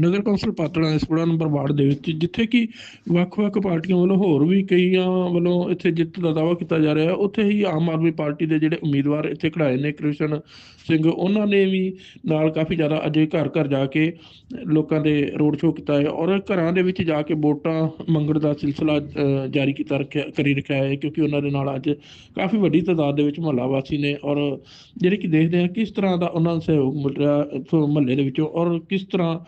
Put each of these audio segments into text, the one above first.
ਨਗਰ council Patran ਦੇ 16 number ward ਦੇ ਵਿੱਚ ਜਿੱਥੇ ਕਿ ਵੱਖ-ਵੱਖ ਪਾਰਟੀਆਂ ਵੱਲੋਂ ਹੋਰ ਵੀ ਕਈਆਂ ਵੱਲੋਂ ਇੱਥੇ ਜਿੱਤ ਦਾ ਦਾਅਵਾ ਕੀਤਾ ਜਾ ਰਿਹਾ ਹੈ। ਉੱਥੇ ਹੀ ਆਮ ਆਦਮੀ ਪਾਰਟੀ ਦੇ ਜਿਹੜੇ ਉਮੀਦਵਾਰ ਇੱਥੇ ਖੜਾਏ ਨੇ ਕ੍ਰਿਸ਼ਨ ਸਿੰਘ ਉਹਨਾਂ ਨੇ ਵੀ ਨਾਲ ਕਾਫੀ ਜ਼ਿਆਦਾ ਅਜੇ ਘਰ ਘਰ ਜਾ ਕੇ ਲੋਕਾਂ ਦੇ ਰੋਡ ਸ਼ੋਅ ਕੀਤਾ ਹੈ ਔਰ ਘਰਾਂ ਦੇ ਵਿੱਚ ਜਾ ਕੇ ਵੋਟਾਂ ਮੰਗਣ ਦਾ ਸਿਲਸਿਲਾ ਅ, ਜਾਰੀ ਕੀਤਾ ਰੱਖਿਆ ਕਰੀ ਰੱਖਿਆ ਹੈ ਕਿਉਂਕਿ ਉਹਨਾਂ ਦੇ ਨਾਲ ਅੱਜ ਕਾਫੀ ਵੱਡੀ ਤਾਦਾਦ ਦੇ ਵਿੱਚ ਮੁਹੱਲਾ ਵਾਸੀ ਨੇ ਔਰ ਜਿਹੜੇ ਕਿ ਦੇਖਦੇ ਆ ਕਿਸ ਤਰ੍ਹਾਂ ਦਾ ਉਹਨਾਂ ਨੂੰ ਸਹਿਯੋਗ ਮਿਲ ਰਿਹਾ ਮਹੱਲੇ ਦੇ ਵਿੱਚੋਂ ਔਰ ਕਿਸ ਤਰ੍ਹਾਂ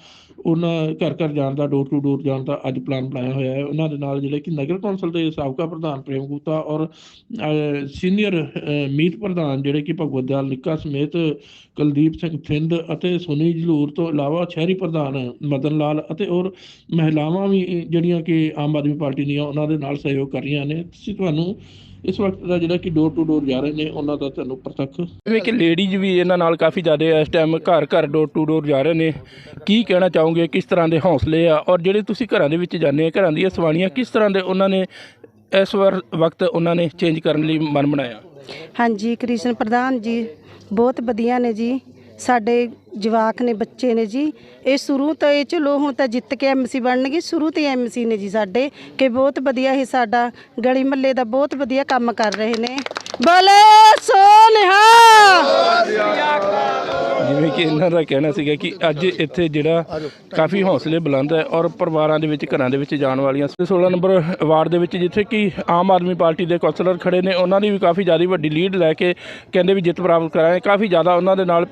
ਉਹਨਾਂ ਘਰ ਘਰ ਜਾਣ ਦਾ ਡੋਰ ਟੂ ਡੋਰ ਜਾਣ ਦਾ ਅੱਜ ਪਲਾਨ ਬਣਾਇਆ ਹੋਇਆ ਹੈ। ਉਹਨਾਂ ਦੇ ਨਾਲ ਜਿਹੜੇ ਕਿ ਨਗਰ ਕੌਂਸਲ ਦੇ ਸਾਬਕਾ ਪ੍ਰਧਾਨ ਪ੍ਰੇਮ ਗੁਪਤਾ ਔਰ ਸੀਨੀਅਰ ਮੀਤ ਪ੍ਰਧਾਨ ਜਿਹੜੇ ਕਿ ਭਗਵਤ ਦਿਆਲ ਨਿੱਕਾ ਸਮੇਤ ਕੁਲਦੀਪ ਸਿੰਘ ਥਿੰਦ ਅਤੇ ਸੁਨੀ ਜਲੂਰ ਤੋਂ ਇਲਾਵਾ ਸ਼ਹਿਰੀ ਪ੍ਰਧਾਨ ਮਦਨ ਲਾਲ ਅਤੇ ਔਰ ਮਹਿਲਾਵਾਂ ਵੀ ਜਿਹੜੀਆਂ ਕਿ ਆਮ ਆਦਮੀ ਪਾਰਟੀ ਦੀਆਂ ਉਹਨਾਂ ਦੇ ਨਾਲ ਸਹਿਯੋਗ ਕਰ ਰਹੀਆਂ ਨੇ। ਤੁਸੀਂ ਤੁਹਾਨੂੰ ਇਸ ਵਕਤ ਦਾ ਜਿਹੜਾ ਕਿ ਡੋਰ ਟੂ ਡੋਰ ਜਾ ਰਹੇ ਨੇ ਉਹਨਾਂ ਦਾ ਤੁਹਾਨੂੰ ਪ੍ਰਤੱਖ ਜਿਵੇਂ ਕਿ ਲੇਡੀਜ਼ ਵੀ ਇਹਨਾਂ ਨਾਲ ਕਾਫੀ ਜ਼ਿਆਦਾ ਇਸ ਟਾਈਮ ਘਰ ਘਰ ਡੋਰ ਟੂ ਡੋਰ ਜਾ ਰਹੇ ਨੇ। ਕੀ ਕਹਿਣਾ ਚਾਹੋਗੇ ਕਿਸ ਤਰ੍ਹਾਂ ਦੇ ਹੌਸਲੇ ਆ? ਔਰ ਜਿਹੜੇ ਤੁਸੀਂ ਘਰਾਂ ਦੇ ਵਿੱਚ ਜਾਂਦੇ ਆ ਘਰਾਂ ਦੀਆਂ ਸਵਾਣੀਆਂ ਕਿਸ ਤਰ੍ਹਾਂ ਦੇ ਉਹਨਾਂ ਨੇ ਇਸ ਵਾਰ ਵਕਤ ਉਹਨਾਂ ਨੇ ਚੇਂਜ ਕਰਨ ਲਈ ਮਨ ਬਣਾਇਆ? ਹਾਂਜੀ ਕ੍ਰਿਸ਼ਨ ਪ੍ਰਧਾਨ ਜੀ ਬਹੁਤ ਵਧੀਆ ਨੇ ਜੀ। ਸਾਡੇ ਜਵਾਕ ਨੇ, ਬੱਚੇ ਨੇ ਜੀ। ਇਹ ਸ਼ੁਰੂ ਤੋਂ ਇਹ ਚਲੋ ਹੁਣ ਤਾਂ ਜਿੱਤ ਕੇ ਐਮਸੀ ਬਣਨਗੇ। ਸ਼ੁਰੂ ਤੋਂ ਐਮਸੀ ਨੇ ਜੀ ਸਾਡੇ, ਕਿ ਬਹੁਤ ਵਧੀਆ ਇਹ ਸਾਡਾ ਗਲੀ ਮੱਲੇ ਦਾ ਬਹੁਤ ਵਧੀਆ ਕੰਮ ਕਰ ਰਹੇ ਨੇ। ਬੋਲੇ ਸੋਨਿਹਾ! ਜਿਵੇਂ ਕਿ ਇਹਨਾਂ ਦਾ ਕਹਿਣਾ ਸੀਗਾ ਕਿ ਅੱਜ ਇੱਥੇ ਜਿਹੜਾ ਕਾਫੀ ਹੌਸਲੇ ਬੁਲੰਦ ਹੈ ਔਰ ਪਰਿਵਾਰਾਂ ਦੇ ਵਿੱਚ, ਘਰਾਂ ਦੇ ਵਿੱਚ ਜਾਣ ਵਾਲੀਆਂ 16 ਨੰਬਰ ਵਾਰਡ ਦੇ ਵਿੱਚ ਜਿੱਥੇ ਕਿ ਆਮ ਆਦਮੀ ਪਾਰਟੀ ਦੇ ਕੌਂਸਲਰ ਖੜੇ ਨੇ, ਉਹਨਾਂ ਦੀ ਵੀ ਕਾਫੀ ਜ਼ਿਆਦਾ ਵੱਡੀ ਲੀਡ ਲੈ ਕੇ ਕਹਿੰਦੇ ਵੀ ਜਿੱਤ ਪ੍ਰਾਪਤ ਕਰਾਂਗੇ। ਕਾਫੀ ਜ਼ਿਆਦਾ ਉਹਨਾਂ ਦੇ ਨਾਲ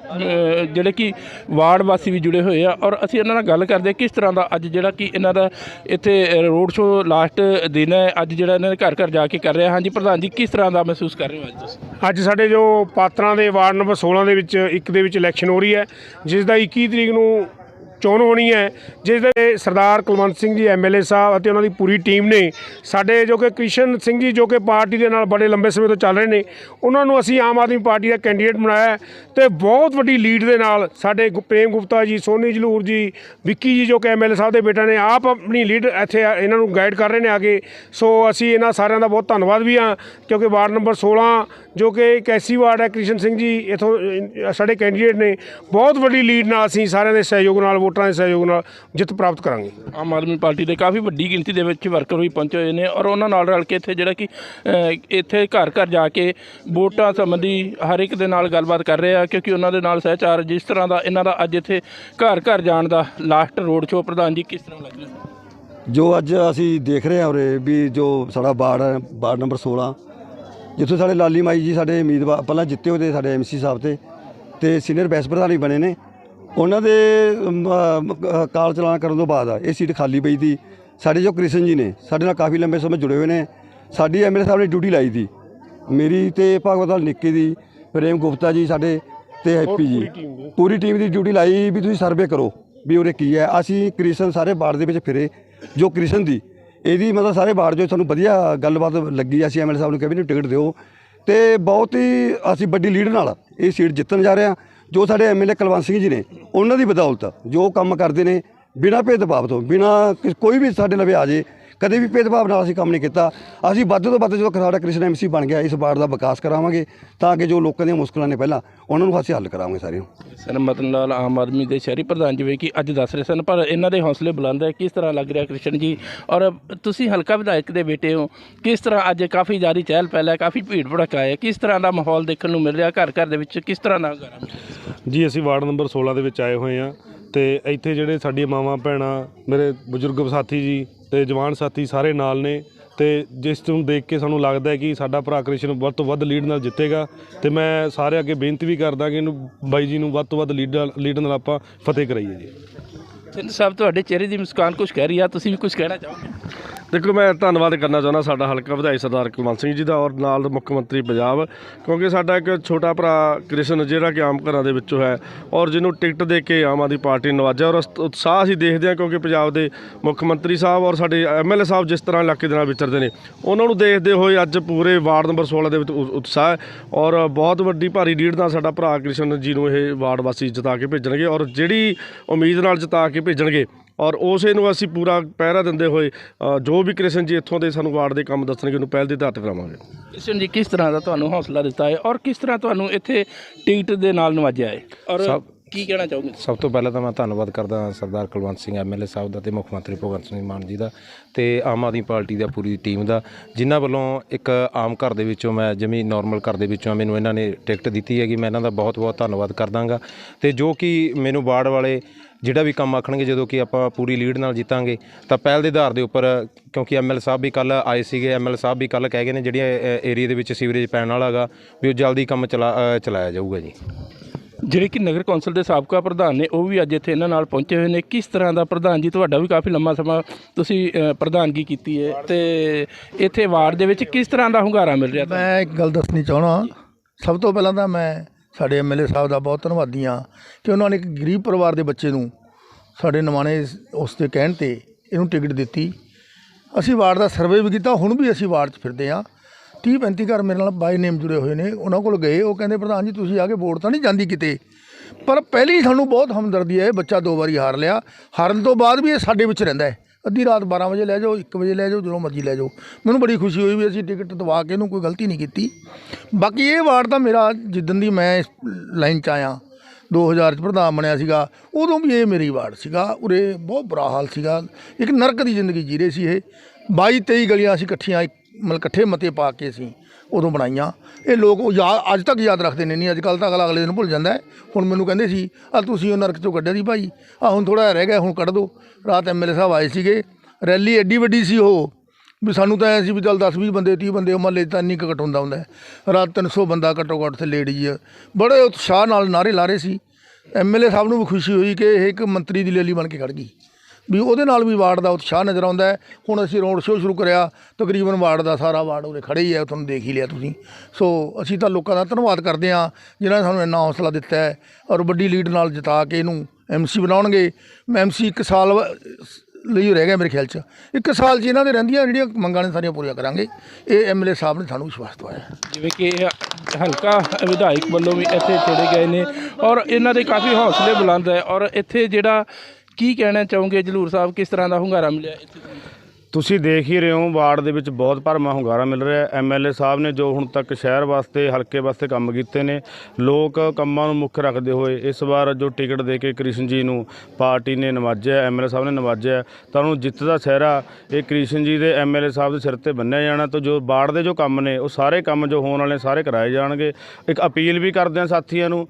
ਜਿਹੜੇ ਕਿ ਵਾਰਡ ਵਾਸੀ ਵੀ ਜੁੜੇ ਹੋਏ ਆ ਔਰ ਅਸੀਂ ਇਹਨਾਂ ਨਾਲ ਗੱਲ ਕਰਦੇ ਹਾਂ ਕਿਸ ਤਰ੍ਹਾਂ ਦਾ ਅੱਜ ਜਿਹੜਾ ਕਿ ਇਹਨਾਂ ਦਾ ਇੱਥੇ ਰੋਡ ਸ਼ੋਅ ਲਾਸਟ ਦਿਨ ਹੈ, ਅੱਜ ਜਿਹੜਾ ਇਹਨਾਂ ਦੇ ਘਰ ਘਰ ਜਾ ਕੇ ਕਰ ਰਿਹਾ। ਹਾਂਜੀ ਪ੍ਰਧਾਨ ਜੀ, ਕਿਸ ਤਰ੍ਹਾਂ ਦਾ ਮਹਿਸੂਸ ਕਰ ਰਹੇ ਹੋ ਅੱਜ ਤੁਸੀਂ? ਅੱਜ ਸਾਡੇ ਜੋ ਪਾਤਰਾਂ ਦੇ ਵਾਰਡ ਨੰਬਰ 16 ਦੇ ਵਿੱਚ, ਇੱਕ ਦੇ ਵਿੱਚ ਇਲੈਕਸ਼ਨ ਹੋ ਰਹੀ ਹੈ, ਜਿਸ ਦਾ 21 ਤਰੀਕ ਨੂੰ ਚੋਣ ਹੋਣੀ ਹੈ, ਜਿਸ ਦੇ ਸਰਦਾਰ ਕੁਲਵੰਤ ਸਿੰਘ ਜੀ ਐਮਐਲਏ ਸਾਹਿਬ ਅਤੇ ਉਹਨਾਂ ਦੀ ਪੂਰੀ ਟੀਮ ਨੇ ਸਾਡੇ ਜੋ ਕਿ ਕ੍ਰਿਸ਼ਨ ਸਿੰਘ ਜੀ ਜੋ ਕਿ ਪਾਰਟੀ ਦੇ ਨਾਲ ਬੜੇ ਲੰਬੇ ਸਮੇਂ ਤੋਂ ਚੱਲ ਰਹੇ ਨੇ, ਉਹਨਾਂ ਨੂੰ ਅਸੀਂ ਆਮ ਆਦਮੀ ਪਾਰਟੀ ਦਾ ਕੈਂਡੀਡੇਟ ਬਣਾਇਆ ਹੈ ਤੇ ਬਹੁਤ ਵੱਡੀ ਲੀਡ ਦੇ ਨਾਲ ਸਾਡੇ ਗੁ- ਪ੍ਰੇਮ ਗੁਪਤਾ ਜੀ, ਸੋਨੀ ਜਲੂਰ ਜੀ, ਵਿੱਕੀ ਜੀ ਜੋ ਕਿ ਐਮਐਲਏ ਸਾਹਿਬ ਦੇ ਬੇਟਾ ਨੇ, ਆਪ ਆਪਣੀ ਲੀਡ ਇੱਥੇ ਇਹਨਾਂ ਨੂੰ ਗਾਈਡ ਕਰ ਰਹੇ ਨੇ ਆਗੇ ਸੋ ਅਸੀਂ ਇਹਨਾਂ ਸਾਰਿਆਂ ਦਾ ਬਹੁਤ ਧੰਨਵਾਦ ਵੀ ਹਾਂ, ਕਿਉਂਕਿ ਵਾਰਡ ਨੰਬਰ 16 ਜੋ ਕਿ ਇੱਕ ਐਸੀ ਵਾਰਡ ਹੈ ਕ੍ਰਿਸ਼ਨ ਸਿੰਘ ਜੀ, ਇਥੋਂ ਸਾਡੇ ਕੈਂਡੀਡੇਟ ਨੇ, ਬਹੁਤ ਵੱਡੀ ਲੀਡ ਨਾਲ ਅਸੀਂ ਸਾਰਿਆਂ ਦੇ ਸਹਿਯੋਗ ਨਾਲ ਵੋਟਰਾਂ ਦੇ ਸਹਿਯੋਗ ਨਾਲ ਜਿੱਤ ਪ੍ਰਾਪਤ ਕਰਾਂਗੇ। ਆਮ ਆਦਮੀ ਪਾਰਟੀ ਦੇ ਕਾਫੀ ਵੱਡੀ ਗਿਣਤੀ ਦੇ ਵਿੱਚ ਵਰਕਰ ਵੀ ਪਹੁੰਚੇ ਹੋਏ ਨੇ ਔਰ ਉਹਨਾਂ ਨਾਲ ਰਲ ਕੇ ਇੱਥੇ ਜਿਹੜਾ ਕਿ ਅ, ਇੱਥੇ ਘਰ ਘਰ ਜਾ ਕੇ ਵੋਟਾਂ ਸੰਬੰਧੀ ਹਰ ਇੱਕ ਦੇ ਨਾਲ ਗੱਲਬਾਤ ਕਰ ਰਹੇ ਆ ਕਿਉਂਕਿ ਉਹਨਾਂ ਦੇ ਨਾਲ ਸਹਿਚਾਰ ਜਿਸ ਤਰ੍ਹਾਂ ਦਾ ਇਹਨਾਂ ਦਾ ਅੱਜ ਇੱਥੇ ਘਰ ਘਰ ਜਾਣ ਦਾ ਲਾਸਟ ਰੋਡ ਸ਼ੋਅ ਪ੍ਰਧਾਨ ਜੀ ਕਿਸ ਤਰ੍ਹਾਂ ਲੱਗ ਰਿਹਾ? ਜੋ ਅੱਜ ਅਸੀਂ ਦੇਖ ਰਹੇ ਹਾਂ ਉਰੇ ਵੀ ਜੋ ਸਾਡਾ ਵਾਰਡ ਹੈ ਵਾਰਡ ਨੰਬਰ 16 ਜਿੱਥੋਂ ਸਾਡੇ ਲਾਲੀ ਮਾਈ ਜੀ ਸਾਡੇ ਉਮੀਦਵਾਰ ਪਹਿਲਾਂ ਜਿੱਤੇ ਹੋਏ ਤੇ ਸਾਡੇ ਐਮਸੀ ਸਾਹਿਬ ਤੇ ਤੇ ਸੀਨੀਅਰ ਵਾਈਸ ਪ੍ਰਧਾਨ ਵੀ ਬਣੇ ਨੇ। ਉਹਨਾਂ ਦੇ ਕਾਲ ਚਲਾਨ ਕਰਨ ਤੋਂ ਬਾਅਦ ਇਹ ਸੀਟ ਖਾਲੀ ਪਈ ਸੀ। ਸਾਡੇ ਜੋ ਕ੍ਰਿਸ਼ਨ ਜੀ ਨੇ ਸਾਡੇ ਨਾਲ ਕਾਫੀ ਲੰਬੇ ਸਮੇਂ ਜੁੜੇ ਹੋਏ ਨੇ। ਸਾਡੀ ਐਮਐਲਏ ਸਾਹਿਬ ਨੇ ਡਿਊਟੀ ਲਾਈ ਸੀ। ਮੇਰੀ ਤੇ ਭਗਵਤ ਲਾਲ ਨਿੱਕੇ ਦੀ ਪ੍ਰੇਮ ਗੁਪਤਾ ਜੀ ਸਾਡੇ ਤੇ ਹੈਪੀ ਜੀ। ਪੂਰੀ ਟੀਮ ਦੀ। ਡਿਊਟੀ ਲਾਈ ਵੀ ਤੁਸੀਂ ਸਰਵੇ ਕਰੋ ਵੀ ਉਰੇ ਕੀ ਹੈ। ਅਸੀਂ ਕ੍ਰਿਸ਼ਨ ਸਾਰੇ ਬਾੜ ਦੇ ਵਿੱਚ ਫਿਰੇ ਜੋ ਕ੍ਰਿਸ਼ਨ ਦੀ ਇਹਦੀ ਮਤਲਬ ਸਾਰੇ ਬਾੜ ਜੋ ਸਾਨੂੰ ਵਧੀਆ ਗੱਲਬਾਤ ਲੱਗੀ ਅਸੀਂ ਐਮਐਲਏ ਸਾਹਿਬ ਨੂੰ ਕਿਹਾ ਵੀ ਟਿਕਟ ਦਿਓ। ਤੇ ਬਹੁਤ ਹੀ ਅਸੀਂ ਵੱਡੀ ਲੀਡ ਨਾਲ ਇਹ ਸੀਟ ਜਿੱਤਣ ਜਾ ਰਹੇ ਹਾਂ। ਜੋ ਸਾਡੇ ਐਮਐਲਏ ਕੁਲਵੰਤ ਸਿੰਘ ਜੀ ਨੇ, ਉਹਨਾਂ ਦੀ ਬਦੌਲਤ ਜੋ ਕੰਮ ਕਰਦੇ ਨੇ, ਬਿਨਾਂ ਭੇਦਭਾਵ ਤੋਂ, ਬਿਨਾਂ ਕਿ- ਕੋਈ ਵੀ ਸਾਡੇ ਲਵੇ ਆ ਜੇ ਕਦੇ ਵੀ ਭੇਦਭਾਵ ਨਾਲ ਅਸੀਂ ਕੰਮ ਨਹੀਂ ਕੀਤਾ। ਅਸੀਂ ਵੱਧ ਤੋਂ ਵੱਧ ਜਦੋਂ ਸਾਡਾ ਕ੍ਰਿਸ਼ਨ ਐਮਸੀ ਬਣ ਗਿਆ ਇਸ ਵਾਰਡ ਦਾ ਵਿਕਾਸ ਕਰਾਵਾਂਗੇ ਤਾਂ ਕਿ ਜੋ ਲੋਕਾਂ ਦੀਆਂ ਮੁਸ਼ਕਲਾਂ ਨੇ ਪਹਿਲਾਂ ਉਹਨਾਂ ਨੂੰ ਅਸੀਂ ਹੱਲ ਕਰਾਵਾਂਗੇ ਸਾਰਿਆਂ ਸਨ ਮਤਨ ਲਾਲ ਆਮ ਆਦਮੀ ਦੇ ਸ਼ਹਿਰੀ ਪ੍ਰਧਾਨ ਜਿਵੇਂ ਕਿ ਅੱਜ ਦੱਸ ਰਹੇ ਸਨ ਪਰ ਇਹਨਾਂ ਦੇ ਹੌਸਲੇ ਬੁਲੰਦ ਹੈ। ਕਿਸ ਤਰ੍ਹਾਂ ਲੱਗ ਰਿਹਾ ਕ੍ਰਿਸ਼ਨ ਜੀ? ਔਰ ਤੁਸੀਂ ਹਲਕਾ ਵਿਧਾਇਕ ਦੇ ਬੇਟੇ ਹੋ ਕਿਸ ਤਰ੍ਹਾਂ ਅੱਜ ਕਾਫੀ ਜ਼ਿਆਦਾ ਚਹਿਲ ਪਹਿਲ ਹੈ ਕਾਫੀ ਭੀੜ ਭੜਕਾ ਹੈ। ਕਿਸ ਤਰ੍ਹਾਂ ਦਾ ਮਾਹੌਲ ਦੇਖਣ ਨੂੰ ਮਿਲ ਰਿਹਾ ਘਰ ਘਰ ਦੇ ਵਿੱਚ? ਕਿਸ ਤਰ੍ਹਾਂ ਦਾ ਗਰਮ ਜੀ ਅਸੀਂ ਵਾਰਡ ਨੰਬਰ 16 ਦੇ ਵਿੱਚ ਆਏ ਹੋਏ ਹਾਂ ਤੇ ਇੱਥੇ ਜਿਹੜੇ ਸਾਡੀਆਂ ਮਾਵਾਂ ਭੈਣਾਂ ਮੇਰੇ ਬਜ਼ੁਰਗ ਸਾਥੀ ਜੀ ਤੇ ਜਵਾਨ ਸਾਥੀ ਸਾਰੇ ਨਾਲ ਨੇ ਤੇ ਜਿਸ ਨੂੰ ਦੇਖ ਕੇ ਸਾਨੂੰ ਲੱਗਦਾ ਹੈ ਕਿ ਸਾਡਾ ਭਰਾ ਕ੍ਰਿਸ਼ਨ ਵੱਧ ਤੋਂ ਵੱਧ ਲੀਡ ਨਾਲ ਜਿੱਤੇਗਾ, ਤੇ ਮੈਂ ਸਾਰੇ ਅੱਗੇ ਬੇਨਤੀ ਵੀ ਕਰਦਾ ਕਿ ਇਹਨੂੰ ਬਾਈ ਜੀ ਨੂੰ ਵੱਧ ਤੋਂ ਵੱਧ ਲੀਡ ਲੀਡ ਨਾਲ ਆਪਾਂ ਫਤਿਹ ਕਰਾਈਏ ਜੀ। ਸਿੰਧ ਸਾਹਿਬ, ਤੁਹਾਡੇ ਚਿਹਰੇ ਦੀ ਮੁਸਕਾਨ ਕੁਝ ਕਹਿ ਰਹੀ ਆ, ਤੁਸੀਂ ਵੀ ਕੁਝ ਕਹਿਣਾ ਚਾਹੋਗੇ? ਦੇਖੋ, ਮੈਂ ਧੰਨਵਾਦ ਕਰਨਾ ਚਾਹੁੰਦਾ ਸਾਡਾ ਹਲਕਾ ਵਿਧਾਇਕ ਸਰਦਾਰ ਕੁਲਵੰਤ ਸਿੰਘ ਜੀ ਦਾ ਔਰ ਨਾਲ ਮੁੱਖ ਮੰਤਰੀ ਪੰਜਾਬ, ਕਿਉਂਕਿ ਸਾਡਾ ਇੱਕ ਛੋਟਾ ਭਰਾ ਕ੍ਰਿਸ਼ਨ ਜਿਹੜਾ ਕਿ ਆਮ ਘਰਾਂ ਦੇ ਵਿੱਚੋਂ ਹੈ ਔਰ ਜਿਹਨੂੰ ਟਿਕਟ ਦੇ ਕੇ ਆਮ ਆਦਮੀ ਪਾਰਟੀ ਨੇ ਨਵਾਜਿਆ ਔਰ ਉਤਸ਼ਾਹ ਅਸੀਂ ਦੇਖਦੇ ਹਾਂ ਕਿਉਂਕਿ ਪੰਜਾਬ ਦੇ ਮੁੱਖ ਮੰਤਰੀ ਸਾਹਿਬ ਔਰ ਸਾਡੇ ਐਮਐਲਏ ਸਾਹਿਬ ਜਿਸ ਤਰ੍ਹਾਂ ਇਲਾਕੇ ਦੇ ਨਾਲ ਵਿਚਰਦੇ ਨੇ, ਉਹਨਾਂ ਨੂੰ ਦੇਖਦੇ ਹੋਏ ਅੱਜ ਪੂਰੇ ਵਾਰਡ ਨੰਬਰ 16 ਦੇ ਵਿੱਚ ਉਤਸ਼ਾਹ ਹੈ ਔਰ ਬਹੁਤ ਵੱਡੀ ਭਾਰੀ ਲੀਡ ਨਾਲ ਸਾਡਾ ਭਰਾ ਕ੍ਰਿਸ਼ਨ ਜੀ ਨੂੰ ਇਹ ਵਾਰਡ ਵਾਸੀ ਜਿਤਾ ਕੇ ਭੇਜਣਗੇ ਔਰ ਜਿਹੜੀ ਉਮੀਦ ਨਾਲ ਜਿਤਾ ਕੇ ਭੇਜਣਗੇ ਔਰ ਉਸੇ ਨੂੰ ਅਸੀਂ ਪੂਰਾ ਪਹਿਰਾ ਦਿੰਦੇ ਹੋਏ ਜੋ ਵੀ ਕ੍ਰਿਸ਼ਨ ਜੀ ਇੱਥੋਂ ਦੇ ਸਾਨੂੰ ਵਾਰਡ ਦੇ ਕੰਮ ਦੱਸਣਗੇ ਉਹਨੂੰ ਪਹਿਲ ਦੇ ਆਧਾਰ ਤੇ ਕਰਾਵਾਂਗੇ ਕ੍ਰਿਸ਼ਨ ਜੀ ਕਿਸ ਤਰ੍ਹਾਂ ਦਾ ਤੁਹਾਨੂੰ ਹੌਸਲਾ ਦਿੱਤਾ ਹੈ ਔਰ ਕਿਸ ਤਰ੍ਹਾਂ ਤੁਹਾਨੂੰ ਇੱਥੇ ਟਿਕਟ ਦੇ ਨਾਲ ਨਵਾਜਿਆ ਹੈ? ਔਰ ਕੀ ਕਹਿਣਾ ਚਾਹੋਗੇ? ਸਭ ਤੋਂ ਪਹਿਲਾਂ ਤਾਂ ਮੈਂ ਧੰਨਵਾਦ ਕਰਦਾ ਹਾਂ ਸਰਦਾਰ ਕੁਲਵੰਤ ਸਿੰਘ ਐਮਐਲਏ ਸਾਹਿਬ ਦਾ ਤੇ ਮੁੱਖ ਮੰਤਰੀ ਭਗਵੰਤ ਸਿੰਘ ਮਾਨ ਜੀ ਦਾ ਤੇ ਆਮ ਆਦਮੀ ਪਾਰਟੀ ਦਾ ਪੂਰੀ ਟੀਮ ਦਾ ਜਿਨ੍ਹਾਂ ਵੱਲੋਂ ਇੱਕ ਆਮ ਘਰ ਦੇ ਵਿੱਚੋਂ ਮੈਂ ਜਮੀ ਨਾਰਮਲ ਘਰ ਦੇ ਵਿੱਚੋਂ ਮੈਨੂੰ ਇਹਨਾਂ ਨੇ ਟਿਕਟ ਦਿੱਤੀ ਹੈਗੀ ਮੈਂ ਇਹਨਾਂ ਦਾ ਬਹੁਤ ਬਹੁਤ ਧੰਨਵਾਦ ਕਰਦਾਂਗਾ ਤੇ ਜੋ ਕਿ ਮੈਨੂੰ ਵਾਰਡ ਵਾਲੇ ਜਿਹੜਾ ਵੀ ਕੰਮ ਆਖਣਗੇ ਜਦੋਂ ਕਿ ਆਪਾਂ ਪੂਰੀ ਲੀਡ ਨਾਲ ਜਿੱਤਾਂਗੇ ਤਾਂ ਪਹਿਲ ਦੇ ਆਧਾਰ ਦੇ ਉੱਪਰ ਕਿਉਂਕਿ ਐਮਐਲ ਸਾਹਿਬ ਵੀ ਕੱਲ ਆਏ ਸੀਗੇ ਐਮਐਲ ਸਾਹਿਬ ਵੀ ਕੱਲ ਕਹਿ ਗਏ ਨੇ ਜਿਹੜੀਆਂ ਏਰੀਆ ਦੇ ਵਿੱਚ ਸੀਵਰੇਜ ਪੈਣ ਵਾਲਾ ਹੈਗਾ ਵੀ ਉਹ ਜਲਦੀ ਕੰਮ ਚਲਾ ਚਲਾਇਆ ਜਾਊਗਾ ਜੀ। ਜਿਹੜੇ ਕਿ ਨਗਰ ਕੌਂਸਲ ਦੇ ਸਾਬਕਾ ਪ੍ਰਧਾਨ ਨੇ ਉਹ ਵੀ ਅੱਜ ਇੱਥੇ ਇਹਨਾਂ ਨਾਲ ਪਹੁੰਚੇ ਹੋਏ ਨੇ। ਕਿਸ ਤਰ੍ਹਾਂ ਦਾ ਪ੍ਰਧਾਨ ਜੀ? ਤੁਹਾਡਾ ਵੀ ਕਾਫੀ ਲੰਮਾ ਸਮਾਂ ਤੁਸੀਂ ਪ੍ਰਧਾਨਗੀ ਕੀਤੀ ਹੈ। ਤੇ ਇੱਥੇ ਵਾਰਡ ਦੇ ਵਿੱਚ ਕਿਸ ਤਰ੍ਹਾਂ ਦਾ ਹੁੰਗਾਰਾ ਮਿਲ ਰਿਹਾ? ਮੈਂ ਇੱਕ ਗੱਲ ਦੱਸਣੀ ਚਾਹਣਾ ਸਭ ਤੋਂ ਪਹਿਲਾਂ ਤਾਂ ਮੈਂ ਸਾਡੇ ਐਮਐਲਏ ਸਾਹਿਬ ਦਾ ਬਹੁਤ ਧੰਨਵਾਦੀ ਹਾਂ ਕਿ ਉਹਨਾਂ ਨੇ ਇੱਕ ਗਰੀਬ ਪਰਿਵਾਰ ਦੇ ਬੱਚੇ ਨੂੰ ਸਾਡੇ ਨਿਮਾਣੇ ਉਸ ਦੇ ਕਹਿਣ ਤੇ ਇਹਨੂੰ ਟਿਕਟ ਦਿੱਤੀ। ਅਸੀਂ ਵਾਰਡ ਦਾ ਸਰਵੇ ਵੀ ਕੀਤਾ, ਹੁਣ ਵੀ ਅਸੀਂ ਵਾਰਡ 'ਚ ਫਿਰਦੇ ਹਾਂ। 30 35 ਘਰ ਮੇਰੇ ਨਾਲ ਬਾਈ ਨੇਮ ਜੁੜੇ ਹੋਏ ਨੇ, ਉਹਨਾਂ ਕੋਲ ਗਏ, ਉਹ ਕਹਿੰਦੇ, ਪ੍ਰਧਾਨ ਜੀ, ਤੁਸੀਂ ਆ ਕੇ ਵੋਟ ਤਾਂ ਨਹੀਂ ਜਾਂਦੀ ਕਿਤੇ? ਪਰ ਪਹਿਲੀ ਸਾਨੂੰ ਬਹੁਤ ਹਮਦਰਦੀ ਹੈ, ਇਹ ਬੱਚਾ ਦੋ ਵਾਰੀ ਹਾਰ ਲਿਆ। ਹਾਰਨ ਤੋਂ ਬਾਅਦ ਵੀ ਇਹ ਸਾਡੇ ਵਿੱਚ ਰਹਿੰਦਾ ਹੈ। ਅੱਧੀ ਰਾਤ 12 ਵਜੇ ਲੈ ਜਾਓ 1 ਵਜੇ ਲੈ ਜਾਓ, ਜਦੋਂ ਮਰਜ਼ੀ ਲੈ ਜਾਓ। ਮੈਨੂੰ ਬੜੀ ਖੁਸ਼ੀ ਹੋਈ ਵੀ ਅਸੀਂ ਟਿਕਟ ਦਵਾ ਕੇ ਇਹਨੂੰ ਕੋਈ ਗਲਤੀ ਨਹੀਂ ਕੀਤੀ। ਬਾਕੀ ਇਹ ਵਾਰਡ ਤਾਂ ਮੇਰਾ ਜਿੱਦਣ ਦੀ ਮੈਂ ਇਸ ਲਾਈਨ 'ਚ ਆਇਆ 2000 ਚ ਪ੍ਰਧਾਨ ਬਣਿਆ ਸੀਗਾ, ਉਦੋਂ ਵੀ ਇਹ ਮੇਰੀ ਵਾਰਡ ਸੀਗਾ। ਉਰੇ ਬਹੁਤ ਬੁਰਾ ਹਾਲ ਸੀਗਾ। ਇੱਕ ਨਰਕ ਦੀ ਜ਼ਿੰਦਗੀ ਜੀ ਰਹੇ ਸੀ ਇਹ। 22 23 ਗਲੀਆਂ ਅਸੀਂ ਇਕੱਠੀਆਂ, ਇੱਕ- ਮਤਲਬ ਇਕੱਠੇ ਮਤੇ ਪਾ ਕੇ ਅਸੀਂ ਉਦੋਂ ਬਣਾਈਆਂ। ਇਹ ਲੋਕ ਉਹ ਯਾਦ, ਅੱਜ ਤੱਕ ਯਾਦ ਰੱਖਦੇ ਨੇ, ਨਹੀਂ, ਅੱਜ ਕੱਲ ਤਾਂ ਅਗਲਾ ਅਗਲੇ ਦਿਨ ਭੁੱਲ ਜਾਂਦਾ ਹੁਣ ਮੈਨੂੰ ਕਹਿੰਦੇ ਸੀ, ਆ ਤੁਸੀਂ ਉਹ ਨਰਕ ਚੋਂ ਕੱਢਿਆ ਸੀ ਭਾਈ। ਆ ਹੁਣ ਥੋੜਾ ਰਹਿ ਗਿਆ, ਹੁਣ ਕੱਢ ਦਿਓ ਰਾਤ ਐਮਐਲਏ ਸਾਹਿਬ ਆਏ ਸੀਗੇ। ਰੈਲੀ ਐਡੀ ਵੱਡੀ ਸੀ ਉਹ, ਵੀ ਸਾਨੂੰ ਤਾਂ ਐ ਸੀ ਵੀ ਚੱਲ 10 20 ਬੰਦੇ 30 ਬੰਦੇ ਮਹੱਲੇ 'ਚ ਤਾਂ ਇੰਨੀ ਕੁ ਘੱਟ ਹੁੰਦਾ ਹੁੰਦਾ ਹੈ। ਰਾਤ 300 ਬੰਦਾ ਘੱਟੋ ਘੱਟ ਤੇ ਲੇਡੀ ਹੈ ਬੜੇ ਉਤਸ਼ਾਹ ਨਾਲ ਨਾਰੇ ਲਾ ਰਹੇ ਸੀ। ਐਮਐਲਏ ਸਾਹਿਬ ਨੂੰ ਵੀ ਖੁਸ਼ੀ ਹੋਈ ਕਿ ਇਹ ਇੱਕ ਮੰਤਰੀ ਦੀ ਲੈਲੀ ਬਣ ਕੇ ਖੜ ਗਈ। ਵੀ ਉਹਦੇ ਨਾਲ ਵੀ ਵਾਰਡ ਦਾ ਉਤਸ਼ਾਹ ਨਜ਼ਰ ਆਉਂਦਾ ਹੈ। ਹੁਣ ਅਸੀਂ ਰੋਡ ਸ਼ੋਅ ਸ਼ੁਰੂ ਕਰਿਆ, ਤਕਰੀਬਨ ਵਾਰਡ ਦਾ ਸਾਰਾ ਵਾਰਡ ਉਰੇ ਖੜੇ ਹੀ ਹੈ, ਤੁਹਾਨੂੰ ਦੇਖ ਹੀ ਲਿਆ ਤੁਸੀਂ। ਸੋ ਅਸੀਂ ਤਾਂ ਲੋਕਾਂ ਦਾ ਧੰਨਵਾਦ ਕਰਦੇ ਹਾਂ, ਜਿਨ੍ਹਾਂ ਨੇ ਸਾਨੂੰ ਇੰਨਾ ਹੌਸਲਾ ਦਿੱਤਾ ਹੈ ਔਰ ਵੱਡੀ ਲੀਡ ਨਾਲ ਜਿਤਾ ਕੇ ਇਹਨੂੰ ਐਮਸੀ ਬਣਾਉਣਗੇ। ਮੈਂ ਐਮਸੀ ਇੱਕ ਸਾਲ ਲਈ ਰਹਿ ਗਿਆ ਮੇਰੇ ਖਿਆਲ 'ਚ। ਇੱਕ ਸਾਲ 'ਚ ਇਹਨਾਂ ਦੇ ਰਹਿੰਦੀਆਂ ਜਿਹੜੀਆਂ ਮੰਗਾਂ ਨੇ ਸਾਰੀਆਂ ਪੂਰੀਆਂ ਕਰਾਂਗੇ। ਇਹ ਐਮਐਲਏ ਸਾਹਿਬ ਨੇ ਸਾਨੂੰ ਵਿਸ਼ਵਾਸ ਦਵਾਇਆ। ਜਿਵੇਂ ਕਿ ਹਲਕਾ ਵਿਧਾਇਕ ਵੱਲੋਂ ਵੀ ਇੱਥੇ ਛੇੜੇ ਗਏ ਨੇ ਔਰ ਇਹਨਾਂ ਦੇ ਕਾਫੀ ਹੌਸਲੇ ਬੁਲੰਦ ਹੈ ਔਰ ਇੱਥੇ ਜਿਹੜਾ ਕੀ ਕਹਿਣਾ ਚਾਹੋਗੇ ਜਲੂਰ ਸਾਹਿਬ? ਕਿਸ ਤਰ੍ਹਾਂ ਦਾ ਹੁੰਗਾਰਾ ਮਿਲਿਆ ਇੱਥੇ? ਤੁਸੀਂ ਦੇਖ ਹੀ ਰਹੇ ਹੋ, ਵਾਰਡ ਦੇ ਵਿੱਚ ਬਹੁਤ ਭਰਮਾ ਹੁੰਗਾਰਾ ਮਿਲ ਰਿਹਾ ਹੈ। ਐਮਐਲਏ ਸਾਹਿਬ ਨੇ ਜੋ ਹੁਣ ਤੱਕ ਸ਼ਹਿਰ ਵਾਸਤੇ, ਹਲਕੇ ਵਾਸਤੇ ਕੰਮ ਕੀਤੇ ਨੇ, ਲੋਕ ਕੰਮਾਂ ਨੂੰ ਮੁੱਖ ਰੱਖਦੇ ਹੋਏ ਇਸ ਵਾਰ ਜੋ ਟਿਕਟ ਦੇ ਕੇ ਕ੍ਰਿਸ਼ਨ ਜੀ ਨੂੰ ਪਾਰਟੀ ਨੇ ਨਵਾਜਿਆ ਐਮਐਲਏ ਸਾਹਿਬ ਨੇ ਨਵਾਜਿਆ, ਤਾਂ ਉਹਨੂੰ ਜਿੱਤ ਦਾ ਸਿਹਰਾ ਇਹ ਕ੍ਰਿਸ਼ਨ ਜੀ ਦੇ ਐਮਐਲਏ ਸਾਹਿਬ ਦੇ ਸਿਰ ਤੇ ਬੰਨਿਆ ਜਾਣਾ ਤਾਂ ਜੋ ਵਾਰਡ ਦੇ ਜੋ ਕੰਮ ਨੇ, ਉਹ ਸਾਰੇ ਕੰਮ ਜੋ ਹੋਣ ਵਾਲੇ ਸਾਰੇ ਕਰਾਏ ਜਾਣਗੇ। ਇੱਕ ਅਪੀਲ ਵੀ ਕਰਦੇ ਹਾਂ ਸਾਥੀਆਂ ਨੂੰ,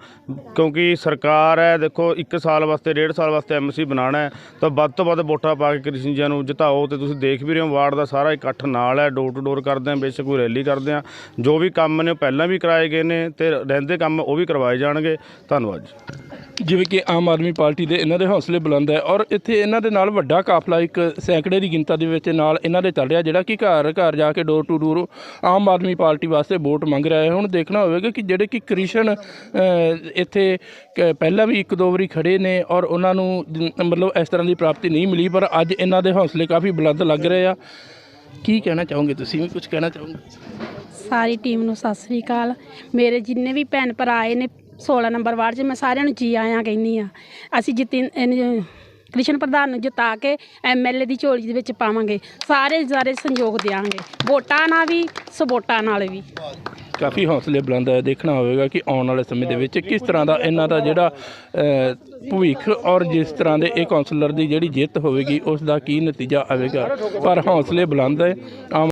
ਕਿਉਂਕਿ ਸਰਕਾਰ ਹੈ, ਦੇਖੋ 1 ਸਾਲ ਵਾਸਤੇ, ਡੇਢ ਸਾਲ ਵਾਸਤੇ ਐਮਸੀ ਬਣਾਉਣਾ ਹੈ, ਤਾਂ ਵੱਧ ਤੋਂ ਵੱਧ ਵੋਟਾਂ ਪਾ ਕੇ ਕ੍ਰਿਸ਼ਨ ਜੀ ਨੂੰ ਜਿਤਾਓ ਤੇ ਤੁਸੀਂ ਦੇਖ ਵੀ ਰਹੇ ਹੋ ਵਾਰਡ ਦਾ ਸਾਰਾ ਇਕੱਠ ਨਾਲ ਹੈ ਡੋਰ ਟੂ ਡੋਰ ਕਰਦੇ ਆ ਬੇਸ਼ੱਕ ਕੋਈ ਰੈਲੀ ਕਰਦੇ ਆ ਜੋ ਵੀ ਕੰਮ ਨੇ ਉਹ ਪਹਿਲਾਂ ਵੀ ਕਰਾਏ ਗਏ ਨੇ ਤੇ ਰਹਿੰਦੇ ਕੰਮ ਉਹ ਵੀ ਕਰਵਾਏ ਜਾਣਗੇ। ਧੰਨਵਾਦ ਜੀ। ਜਿਵੇਂ ਕਿ ਆਮ ਆਦਮੀ ਪਾਰਟੀ ਦੇ ਇਹਨਾਂ ਦੇ ਹੌਸਲੇ ਬੁਲੰਦ ਹੈ ਔਰ ਇੱਥੇ ਇਹਨਾਂ ਦੇ ਨਾਲ ਵੱਡਾ ਕਾਫਲਾ ਇੱਕ ਸੈਂਕੜੇ ਦੀ ਗਿਣਤਾ ਦੇ ਵਿੱਚ ਨਾਲ ਇਹਨਾਂ ਦੇ ਚੱਲ ਰਿਹਾ, ਜਿਹੜਾ ਕਿ ਘਰ ਘਰ ਜਾ ਕੇ door to door Aam Aadmi party ਵਾਸਤੇ ਵੋਟ ਮੰਗ ਰਿਹਾ ਹੈ। ਹੁਣ ਦੇਖਣਾ ਹੋਵੇਗਾ ਕਿ ਜਿਹੜੇ ਕਿ ਕ੍ਰਿਸ਼ਨ ਇੱਥੇ ਕ- ਪਹਿਲਾਂ ਵੀ ਇੱਕ ਦੋ ਵਾਰੀ ਖੜੇ ਨੇ ਔਰ ਉਹਨਾਂ ਨੂੰ ਮਤਲਬ ਇਸ ਤਰ੍ਹਾਂ ਦੀ ਪ੍ਰਾਪਤੀ ਨਹੀਂ ਮਿਲੀ, ਪਰ ਅੱਜ ਇਹਨਾਂ ਦੇ ਹੌਸਲੇ ਕਾਫੀ ਬੁਲੰਦ ਲੱਗ ਰਹੇ ਆ। ਕੀ ਕਹਿਣਾ ਚਾਹੋਗੇ ਤੁਸੀਂ? ਵੀ ਕੁਝ ਕਹਿਣਾ ਚਾਹੋਗੇ। ਸਾਰੀ ਟੀਮ ਨੂੰ ਸਤਿ ਸ੍ਰੀ ਅਕਾਲ। ਮੇਰੇ ਜਿੰਨੇ ਵੀ ਭੈਣ ਭਰਾ ਆਏ ਨੇ 16 ਨੰਬਰ ਵਾਰਡ 'ਚ ਮੈਂ ਸਾਰਿਆਂ ਨੂੰ ਜੀ ਆਇਆਂ ਕਹਿੰਦੀ ਆ ਅਸੀਂ ਜਿੱਤੀ ਕ੍ਰਿਸ਼ਨ ਪ੍ਰਧਾਨ ਨੂੰ ਜਿਤਾ ਕੇ ਐਮਐਲਏ ਦੀ ਝੋਲੀ ਦੇ ਵਿੱਚ ਪਾਵਾਂਗੇ। ਸਾਰੇ ਸਾਰੇ ਸੰਯੋਗ ਦਿਆਂਗੇ। ਵੋਟਾਂ ਨਾਲ ਵੀ, ਸਪੋਰਟਾਂ ਨਾਲ ਵੀ। ਕਾਫੀ ਹੌਸਲੇ ਬੁਲੰਦ ਹੈ। ਦੇਖਣਾ ਹੋਵੇਗਾ ਕਿ ਆਉਣ ਵਾਲੇ ਸਮੇਂ ਦੇ ਵਿੱਚ ਕਿਸ ਤਰ੍ਹਾਂ ਦਾ ਇਹਨਾਂ ਦਾ ਜਿਹੜਾ ਭਵਿੱਖ ਔਰ ਜਿਸ ਤਰ੍ਹਾਂ ਦੇ ਇਹ ਕਾਉਂਸਲਰ ਦੀ ਜਿਹੜੀ ਜਿੱਤ ਹੋਵੇਗੀ, ਉਸ ਦਾ ਕੀ ਨਤੀਜਾ ਆਵੇਗਾ। ਪਰ ਹੌਸਲੇ ਬੁਲੰਦ ਹੈ। ਆਮ